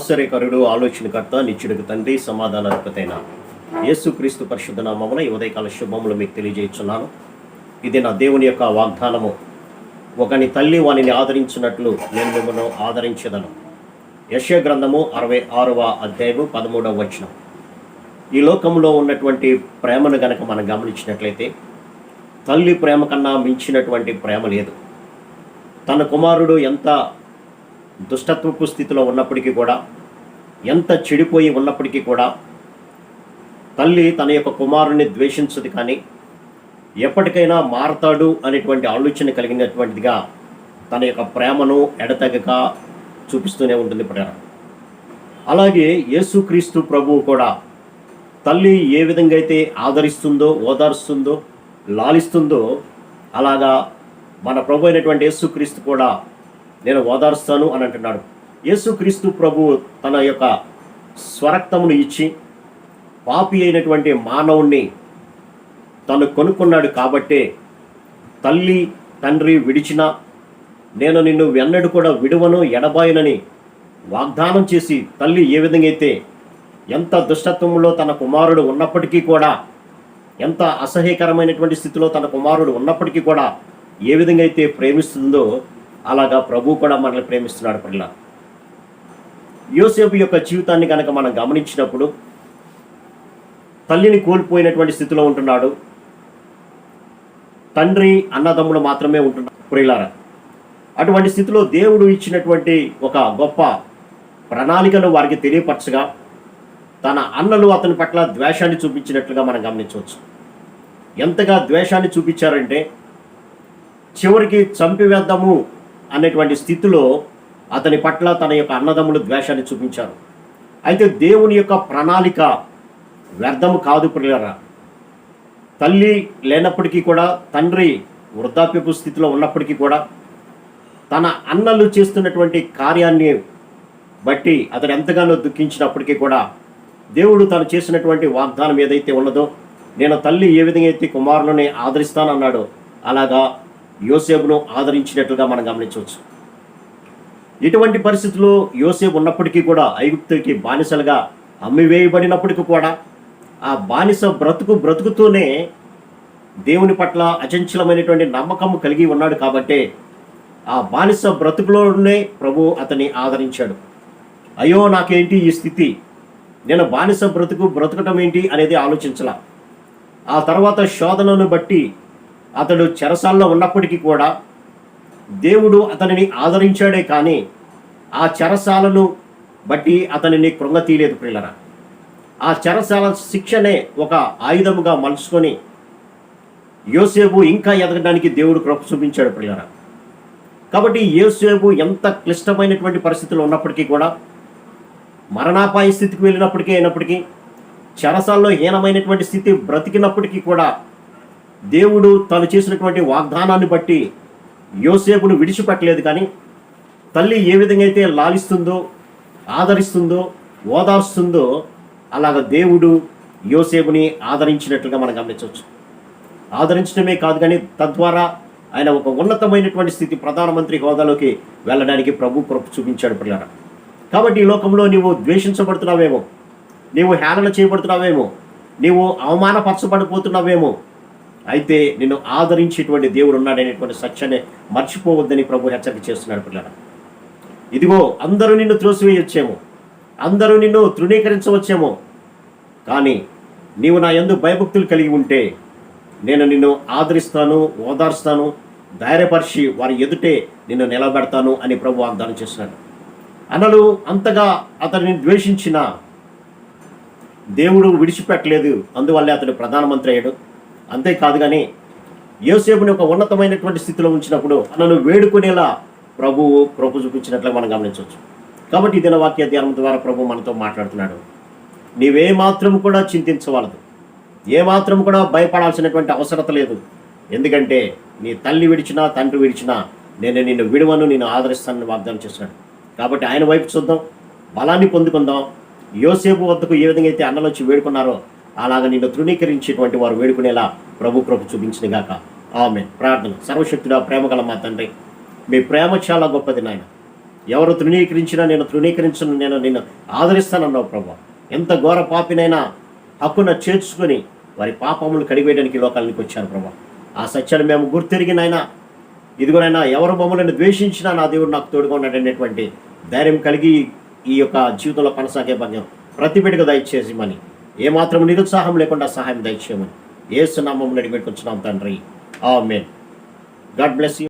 ఆశ్చర్యకరుడు ఆలోచనకర్త నిత్యుడికి తండ్రి సమాధానాధిపతైన యేసుక్రీస్తు పరిశుద్ధ నామమున ఈ ఉదయకాల శుభములు మీకు తెలియజేస్తున్నాను ఇది నా దేవుని యొక్క వాగ్దానము. ఒకని తల్లి వానిని ఆదరించినట్లు నేను మిమ్మల్ని ఆదరించదను. యశ్య గ్రంథము అరవై ఆరవ అధ్యాయము పదమూడవ వచనం. ఈ లోకంలో ఉన్నటువంటి ప్రేమను గనక మనం గమనించినట్లయితే తల్లి ప్రేమ కన్నా మించినటువంటి ప్రేమ లేదు. తన కుమారుడు ఎంత దుష్టత్వపు స్థితిలో ఉన్నప్పటికీ కూడా ఎంత చెడిపోయి ఉన్నప్పటికీ కూడా తల్లి తన యొక్క కుమారుని ద్వేషించదు కానీ ఎప్పటికైనా మారతాడు అనేటువంటి ఆలోచన కలిగినటువంటిదిగా తన యొక్క ప్రేమను ఎడతెగక చూపిస్తూనే ఉంటుంది ఇప్పుడు అలాగే యేసుక్రీస్తు ప్రభువు కూడా తల్లి ఏ విధంగా అయితే ఆదరిస్తుందో ఓదారుస్తుందో లాలిస్తుందో అలాగా మన ప్రభు అయినటువంటి యేసుక్రీస్తు కూడా నేను ఓదారుస్తాను అని అంటున్నాడు. యేసుక్రీస్తు ప్రభు తన యొక్క స్వరక్తమును ఇచ్చి పాపి అయినటువంటి మానవుణ్ణి తను కొనుక్కున్నాడు కాబట్టే తల్లి తండ్రి విడిచిన నేను నిన్ను వెన్నడు కూడా విడువను ఎడబాయనని వాగ్దానం చేసి తల్లి ఏ విధంగా అయితే ఎంత దుష్టత్వంలో తన కుమారుడు ఉన్నప్పటికీ కూడా ఎంత అసహ్యకరమైనటువంటి స్థితిలో తన కుమారుడు ఉన్నప్పటికీ కూడా ఏ విధంగా అయితే ప్రేమిస్తుందో అలాగా ప్రభు కూడా మనల్ని ప్రేమిస్తున్నాడు పిల్ల యోసేపు యొక్క జీవితాన్ని కనుక మనం గమనించినప్పుడు తల్లిని కోల్పోయినటువంటి స్థితిలో ఉంటున్నాడు. తండ్రి అన్నదమ్ముడు మాత్రమే ఉంటున్నాడు ప్రియులారా. అటువంటి స్థితిలో దేవుడు ఇచ్చినటువంటి ఒక గొప్ప ప్రణాళికను వారికి తెలియపరచగా తన అన్నలు అతని పట్ల ద్వేషాన్ని చూపించినట్లుగా మనం గమనించవచ్చు. ఎంతగా ద్వేషాన్ని చూపించారంటే చివరికి చంపివేద్దాము అనేటువంటి స్థితిలో అతని పట్ల తన యొక్క అన్నదమ్ములు ద్వేషాన్ని చూపించారు. అయితే దేవుని యొక్క ప్రణాళిక వ్యర్థము కాదు ప్రియులరా. తల్లి లేనప్పటికీ కూడా తండ్రి వృద్ధాప్యపు స్థితిలో ఉన్నప్పటికీ కూడా తన అన్నలు చేస్తున్నటువంటి కార్యాన్ని బట్టి అతడు ఎంతగానో దుఃఖించినప్పటికీ కూడా దేవుడు తను చేసినటువంటి వాగ్దానం ఏదైతే ఉన్నదో నేను తల్లి ఏ విధంగా అయితే కుమారులని ఆదరిస్తానన్నాడో అలాగా యోసేపును ఆదరించినట్లుగా మనం గమనించవచ్చు. ఇటువంటి పరిస్థితుల్లో యోసేపు ఉన్నప్పటికీ కూడా ఐగుప్తుకి బానిసలుగా అమ్మివేయబడినప్పటికీ కూడా ఆ బానిస బ్రతుకు బ్రతుకుతూనే దేవుని పట్ల అచంచలమైనటువంటి నమ్మకం కలిగి ఉన్నాడు కాబట్టే ఆ బానిస బ్రతుకులోనే ప్రభు అతన్ని ఆదరించాడు. అయ్యో నాకేంటి ఈ స్థితి? నేను బానిస బ్రతుకు బ్రతకటం ఏంటి అనేది ఆలోచించలా. ఆ తర్వాత శోధనను బట్టి అతడు చెరసాల్లో ఉన్నప్పటికీ కూడా దేవుడు అతనిని ఆదరించాడే కానీ ఆ చెరసాలను బట్టి అతనిని కృంగతీయలేదు ప్రిల్లరా ఆ చెరసాల శిక్షనే ఒక ఆయుధముగా మలుచుకొని యోసేపు ఇంకా ఎదగడానికి దేవుడు కృప చూపించాడు ప్రిల్లరా కాబట్టి యోసేపు ఎంత క్లిష్టమైనటువంటి పరిస్థితులు ఉన్నప్పటికీ కూడా మరణాపాయ స్థితికి వెళ్ళినప్పటికీ అయినప్పటికీ చెరసాల్లో హీనమైనటువంటి స్థితి బ్రతికినప్పటికీ కూడా దేవుడు తను చేసినటువంటి వాగ్దానాన్ని బట్టి యోసేపును విడిచిపెట్టలేదు కానీ తల్లి ఏ విధంగా అయితే లాలిస్తుందో ఆదరిస్తుందో ఓదార్స్తుందో అలాగ దేవుడు యోసేపుని ఆదరించినట్లుగా మనం గమనించవచ్చు. ఆదరించడమే కాదు కానీ తద్వారా ఆయన ఒక ఉన్నతమైనటువంటి స్థితి ప్రధానమంత్రి హోదాలోకి వెళ్ళడానికి ప్రభు ప్రభు చూపించాడు పిల్లల కాబట్టి ఈ లోకంలో నీవు ద్వేషించబడుతున్నావేమో నీవు హేళన చేయబడుతున్నావేమో నీవు అవమానపరచబడిపోతున్నావేమో అయితే నిన్ను ఆదరించేటువంటి దేవుడు ఉన్నాడనేటువంటి సత్యాన్ని మర్చిపోవద్దని ప్రభు హెచ్చరిక చేస్తున్నాడు పిల్లల. ఇదిగో అందరూ నిన్ను త్రోసివేయొచ్చేమో. అందరూ నిన్ను తృణీకరించవచ్చేమో. కానీ నీవు నా ఎందు భయభక్తులు కలిగి ఉంటే నేను నిన్ను ఆదరిస్తాను ఓదార్స్తాను ధైర్యపరిచి వారి ఎదుటే నిన్ను నిలబెడతాను అని ప్రభు వాగ్దానం చేస్తున్నాడు. అనలు అంతగా అతనిని ద్వేషించిన దేవుడు విడిచిపెట్టలేదు. అందువల్లే అతడు ప్రధానమంత్రి అయ్యాడు. అంతేకాదు కానీ యోసేపుని ఒక ఉన్నతమైనటువంటి స్థితిలో ఉంచినప్పుడు నన్ను వేడుకునేలా ప్రభువు ప్రభు చూపించినట్లు మనం గమనించవచ్చు. కాబట్టి ఈ దినవాక్య ధ్యానం ద్వారా ప్రభు మనతో మాట్లాడుతున్నాడు. నీవే మాత్రం కూడా చింతించవలదు. ఏ మాత్రం కూడా భయపడాల్సినటువంటి అవసరత లేదు. ఎందుకంటే నీ తల్లి విడిచినా తండ్రి విడిచినా నేను నిన్ను విడువను నేను ఆదరిస్తానని వాగ్దానం చేశాడు కాబట్టి ఆయన వైపు చూద్దాం. బలాన్ని పొందుకుందాం. యోసేపు వద్దకు ఏ విధంగా అయితే అన్నలు వచ్చి వేడుకున్నారో అలాగ నిన్ను తృణీకరించేటువంటి వారు వేడుకునేలా ప్రభు కృప చూపించిన గాక. ఆమె ప్రార్థన. సర్వశక్తుడా ప్రేమగల మా తండ్రి మీ ప్రేమ చాలా గొప్పది నాయన. ఎవరు తృణీకరించినా నేను తృణీకరించను నేను నిన్ను ఆదరిస్తానన్నావు ప్రభు. ఎంత ఘోర పాపినైనా హక్కున చేర్చుకొని వారి పాపములు కడిగేయడానికి ఈ లోకానికి వచ్చాను ప్రభా. ఆ సత్యాన్ని మేము గుర్తెరిగినైనా ఇదిగోనైనా ఎవరు మమ్మల్ని ద్వేషించినా నా దేవుడు నాకు తోడుగా ఉన్నాడనేటువంటి ధైర్యం కలిగి ఈ యొక్క జీవితంలో కొనసాగే భాగ్యం ప్రతి బిడ్డకు దయచేసి మని ఏమాత్రం నిరుత్సాహం లేకుండా సహాయం దయచేయమని. ఏసునామం అడిగి తండ్రి. ఆ మేన్ గాడ్ బ్లెస్ యూ.